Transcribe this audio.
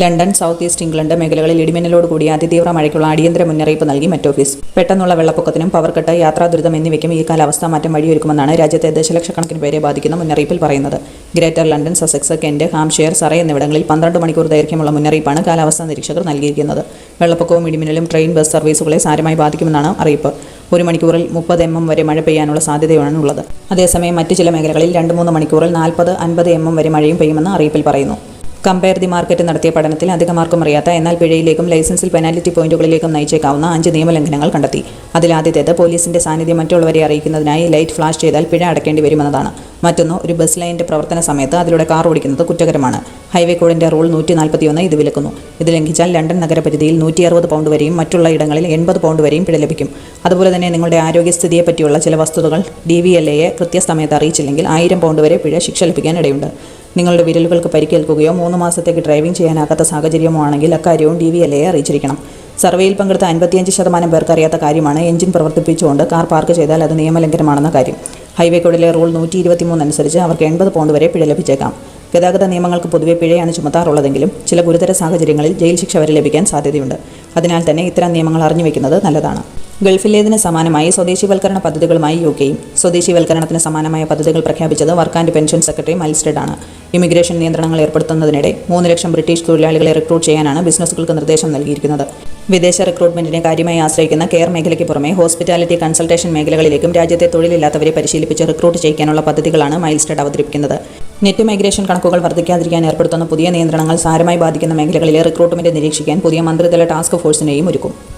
London south east England മേഖലകളിൽ ഇടിമിന്നലോട് കൂടി അതിതീവ്ര മഴയ്ക്കുള്ള അടിയന്തര മുന്നറിയിപ്പ് നൽകി മെറ്റ് ഓഫീസ്. പെട്ടെന്നുള്ള വെള്ളപ്പൊക്കത്തിനും പവർക്കെട്ട് കട്ട് യാത്രാ ദുരിതം എന്നിവയ്ക്കും ഈ കാലാവസ്ഥ മാറ്റം വഴിയൊരുക്കുമെന്നാണ് രാജ്യത്തെ ദശലക്ഷക്കണക്കിന് പേരെ ബാധിക്കുന്ന മുന്നറിയിപ്പിൽ പറയുന്നത്. Greater London Sussex Kent Hampshire Surrey എന്നിവിടങ്ങളിൽ പന്ത്രണ്ട് മണിക്കൂർ ദൈർഘ്യമുള്ള മുന്നറിയിപ്പാണ് കാലാവസ്ഥാ നിരീക്ഷകർ നൽകിയിരിക്കുന്നത്. വെള്ളപ്പൊക്കവും ഇടിമിന്നലും ട്രെയിൻ ബസ് സർവീസുകളെ സാരമായി ബാധിക്കുമെന്നാണ് അറിയിപ്പ്. ഒരു മണിക്കൂറിൽ മുപ്പത് എം എം വരെ മഴ പെയ്യാനുള്ള സാധ്യതയാണ് ഉള്ളത്. അതേസമയം മറ്റ് ചില മേഖലകളിൽ രണ്ട് മൂന്ന് മണിക്കൂറിൽ നാൽപ്പത് അൻപത് എം എം വരെ മഴയും പെയ്യുമെന്ന് അറിയിപ്പിൽ പറയുന്നു. കമ്പയർ ദി മാർക്കറ്റ് നടത്തിയ പഠനത്തിൽ അധികമാർക്കും അറിയാത്ത എന്നാൽ പിഴയിലേക്കും ലൈസൻസിൽ പെനാൽറ്റി പോയിന്റുകളിലേക്കും നയിച്ചേക്കാവുന്ന അഞ്ച് നിയമലംഘനങ്ങൾ കണ്ടെത്തി. അതിലാദ്യത്തേത് പോലീസിന്റെ സാന്നിധ്യം മറ്റുള്ളവരെ അറിയിക്കുന്നതിനായി ലൈറ്റ് ഫ്ലാഷ് ചെയ്താൽ പിഴ അടയ്ക്കേണ്ടി വരുമെന്നതാണ്. മറ്റൊന്ന് ഒരു ബസ് ലൈനിന്റെ പ്രവർത്തന സമയത്ത് അതിലൂടെ കാർ ഓടിക്കുന്നത് കുറ്റകരമാണ്. ഹൈവേ കോഡിന്റെ റൂൾ നൂറ്റി നാൽപ്പത്തിയൊന്ന് ഇത് വിലക്കുന്നു. ഇത് ലംഘിച്ചാൽ ലണ്ടൻ നഗരപരിധിയിൽ നൂറ്റി അറുപത് പൗണ്ട് വരെയും മറ്റുള്ള ഇടങ്ങളിൽ എൺപത് പൗണ്ട് വരെയും പിഴ ലഭിക്കും. അതുപോലെ തന്നെ നിങ്ങളുടെ ആരോഗ്യസ്ഥിതിയെ പറ്റിയുള്ള ചില വസ്തുതകൾ ഡി വി എൽ എയെ കൃത്യസമയത്ത് അറിയിച്ചില്ലെങ്കിൽ ആയിരം പൗണ്ട് വരെ പിഴ ശിക്ഷ ലഭിക്കാൻ ഇടയുണ്ട്. നിങ്ങളുടെ വിരലുകൾക്ക് പരിക്കേൽക്കുകയോ മൂന്ന് മാസത്തേക്ക് ഡ്രൈവിംഗ് ചെയ്യാനാകാത്ത സാഹചര്യമോ ആണെങ്കിൽ അക്കാര്യവും ഡി വി എൽ എ അറിയിച്ചിരിക്കണം. സർവേയിൽ പങ്കെടുത്ത അൻപത്തിയഞ്ച് ശതമാനം പേർക്ക് അറിയാത്ത കാര്യമാണ് എഞ്ചിൻ പ്രവർത്തിപ്പിച്ചുകൊണ്ട് കാർ പാർക്ക് ചെയ്താൽ അത് നിയമലംഘനമാണെന്ന കാര്യം. ഹൈവേ കോഡിലെ റൂൾ നൂറ്റി ഇരുപത്തിമൂന്ന് അനുസരിച്ച് അവർക്ക് എൺപത് പൗണ്ട് വരെ പിഴ ലഭിച്ചേക്കാം. ഗതാഗത നിയമങ്ങൾക്ക് പൊതുവെ പിഴയാണ് ചുമത്താറുള്ളതെങ്കിലും ചില ഗുരുതര സാഹചര്യങ്ങളിൽ ജയിൽ ശിക്ഷ വരെ ലഭിക്കാൻ സാധ്യതയുണ്ട്. അതിനാൽ തന്നെ ഇത്തരം നിയമങ്ങൾ അറിഞ്ഞു വെക്കുന്നത് നല്ലതാണ്. ഗൾഫിലേതിന് സമാനമായി സ്വദേശിവൽക്കരണ പദ്ധതികളുമായി യു കെയും. സ്വദേശിവൽക്കരണത്തിന് സമാനമായ പദ്ധതികൾ പ്രഖ്യാപിച്ചത് വർക്ക് ആൻഡ് പെൻഷൻ സെക്രട്ടറി മൈൽസ്റ്റഡ് ആണ്. ഇമിഗ്രേഷൻ നിയന്ത്രണങ്ങൾ ഏർപ്പെടുത്തുന്നതിനിടെ മൂന്ന് ലക്ഷം ബ്രിട്ടീഷ് തൊഴിലാളികളെ റിക്രൂട്ട് ചെയ്യാനാണ് ബിസിനസ്സുകൾക്ക് നിർദ്ദേശം നൽകിയിരിക്കുന്നത്. വിദേശ റിക്രൂട്ട്മെന്റിനെ കാര്യമായി ആശ്രയിക്കുന്ന കെയർ മേഖലയ്ക്ക് പുറമെ ഹോസ്പിറ്റാലിറ്റി കൺസൾട്ടേഷൻ മേഖലകളിലേക്കും രാജ്യത്തെ തൊഴിലില്ലാത്തവരെ പരിശീലിപ്പിച്ച് റിക്രൂട്ട് ചെയ്യാനുള്ള പദ്ധതികളാണ് മൈൽസ്റ്റഡ് അവതരിപ്പിക്കുന്നത്. നെറ്റ് മൈഗ്രേഷൻ കണക്കുകൾ വർദ്ധിക്കാതിരിക്കാൻ ഏർപ്പെടുത്തുന്ന പുതിയ നിയന്ത്രണങ്ങൾ സാരമായി ബാധിക്കുന്ന മേഖലകളിലെ റിക്രൂട്ട്മെന്റ് നിരീക്ഷിക്കാൻ പുതിയ മന്ത്രിതല ടാസ്ക് ഫോഴ്സിനെയും ഒരുക്കും.